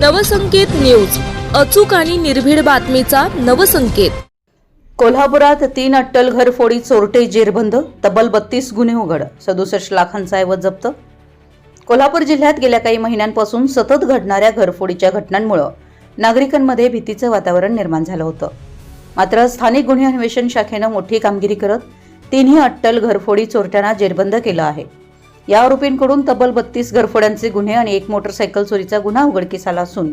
Navsanket news. अचूक आणि निर्भीड बातमीचा नवसंकेत. कोल्हापुरात तीन अट्टल घरफोडी चोरटे जेरबंद तब्बल बत्तीस गुन्हे उघड सदुसष्ट लाखांचा ऐवज जप्त. कोल्हापूर जिल्ह्यात गेल्या काही महिन्यांपासून सतत घडणाऱ्या घरफोडीच्या घटनांमुळं नागरिकांमध्ये भीतीचं वातावरण निर्माण झालं होतं. मात्र स्थानिक गुन्हे अन्वेषण शाखेनं मोठी कामगिरी करत तिन्ही अट्टल घरफोडी चोरट्यांना जेरबंद केलं आहे. या आरोपींकडून तब्बल बत्तीस घरफोड्यांचे गुन्हे आणि एक मोटरसायकल चोरीचा गुन्हा उघडकीस आला असून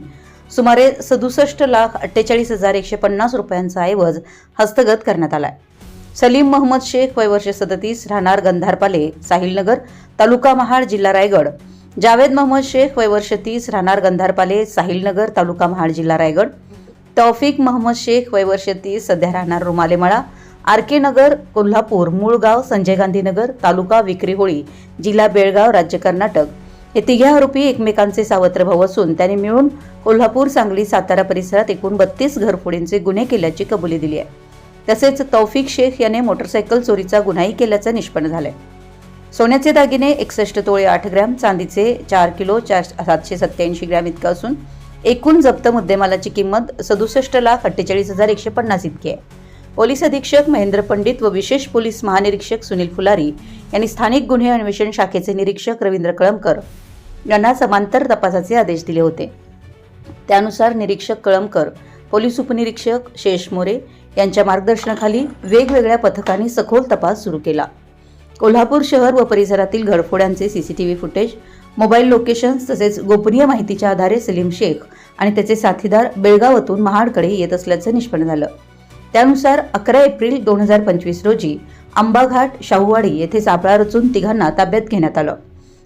सुमारे सदुसष्ट लाख अठ्ठेचाळीस हजार एकशे पन्नास रुपयांचा ऐवज हस्तगत करण्यात आलाय. सलीम मोहम्मद शेख वय वर्ष सदतीस राहणार गंधारपाले साहिलनगर तालुका महाड जिल्हा रायगड. जावेद मोहम्मद शेख वय वर्ष तीस राहणार गंधारपाले साहिलनगर तालुका महाड जिल्हा रायगड. तौफिक मोहम्मद शेख वय वर्ष तीस सध्या राहणार रुमालेमाळा. आर के नगर कोल्हापूर मूळ गाव संजय गांधीनगर तालुका विक्री होळी जिल्हा बेळगाव राज्य कर्नाटक. हे तिघे आरोपी एकमेकांचे सावत्र भाऊ असून त्यांनी मिळून कोल्हापूर सांगली सातारा परिसरात एकूण बत्तीस घरफोडींचे गुन्हे केल्याची कबुली दिली आहे. तसेच तौफिक शेख याने मोटरसायकल चोरीचा गुन्हाही केल्याचं निष्पन्न झालंय. सोन्याचे दागिने एकसष्ट तोळे आठ ग्रॅम चांदीचे चार किलो चार सातशे सत्त्याऐंशी ग्रॅम इतकं असून एकूण जप्त मुद्देमालाची किंमत सदुसष्ट लाख अठ्ठेचाळीस हजार एकशे पन्नास इतकी आहे. पोलीस अधीक्षक महेंद्र पंडित व विशेष पोलीस महानिरीक्षक सुनील फुलारी यांनी स्थानिक गुन्हे अन्वेषण शाखेचे निरीक्षक रवींद्र कळमकर यांना समांतर तपासाचे आदेश दिले होते. त्यानुसार निरीक्षक कळमकर पोलीस उपनिरीक्षक शेष मोरे यांच्या मार्गदर्शनाखाली वेगवेगळ्या पथकांनी सखोल तपास सुरू केला. कोल्हापूर शहर व परिसरातील घरफोड्यांचे सीसीटीव्ही फुटेज मोबाईल लोकेशन्स तसेच गोपनीय माहितीच्या आधारे सलीम शेख आणि त्याचे साथीदार बेळगावातून महाडकडे येत असल्याचं निष्पन्न झालं. त्यानुसार अकरा एप्रिल दोन हजार पंचवीस रोजी आंबाघाट शाहूवाडी येथे सापळा रचून तिघांना ताब्यात घेण्यात आलं.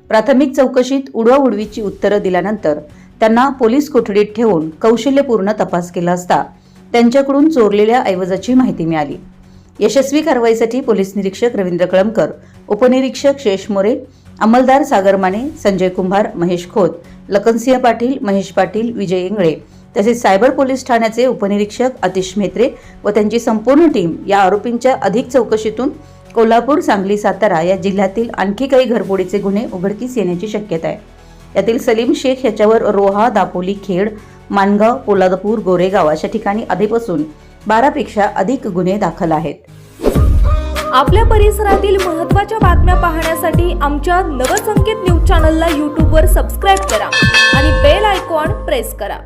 प्राथमिक चौकशीत उडवाउडवीची उत्तरं दिल्यानंतर त्यांना पोलीस कोठडीत ठेवून कौशल्यपूर्ण तपास केला असता त्यांच्याकडून चोरलेल्या ऐवजाची माहिती मिळाली. यशस्वी कारवाईसाठी पोलीस निरीक्षक रवींद्र कळमकर उपनिरीक्षक शेष मोरे अंमलदार सागर माने संजय कुंभार महेश खोत लखनसिंह पाटील महेश पाटील विजय इंगळे तसेच सायबर पोलीस ठाण्याचे उपनिरीक्षक अतिश म्हेत्रे व त्यांची संपूर्ण टीम या आरोपींच्या अधिक चौकशीतून कोल्हापूर सांगली सातारा या जिल्ह्यातील आणखी काही घरफोडीचे गुन्हे उघडकीस येण्याची शक्यता आहे. यातील सलीम शेख याच्यावर रोहा दापोली खेड मानगाव पोलादपूर गोरेगाव अशा ठिकाणी आधीपासून बारापेक्षा अधिक गुन्हे दाखल आहेत. आपल्या परिसरातील महत्त्वाच्या बातम्या पाहण्यासाठी आमच्या नवसंकेत न्यूज चॅनलला यूट्यूबवर सबस्क्राईब करा आणि बेल आयकॉन प्रेस करा.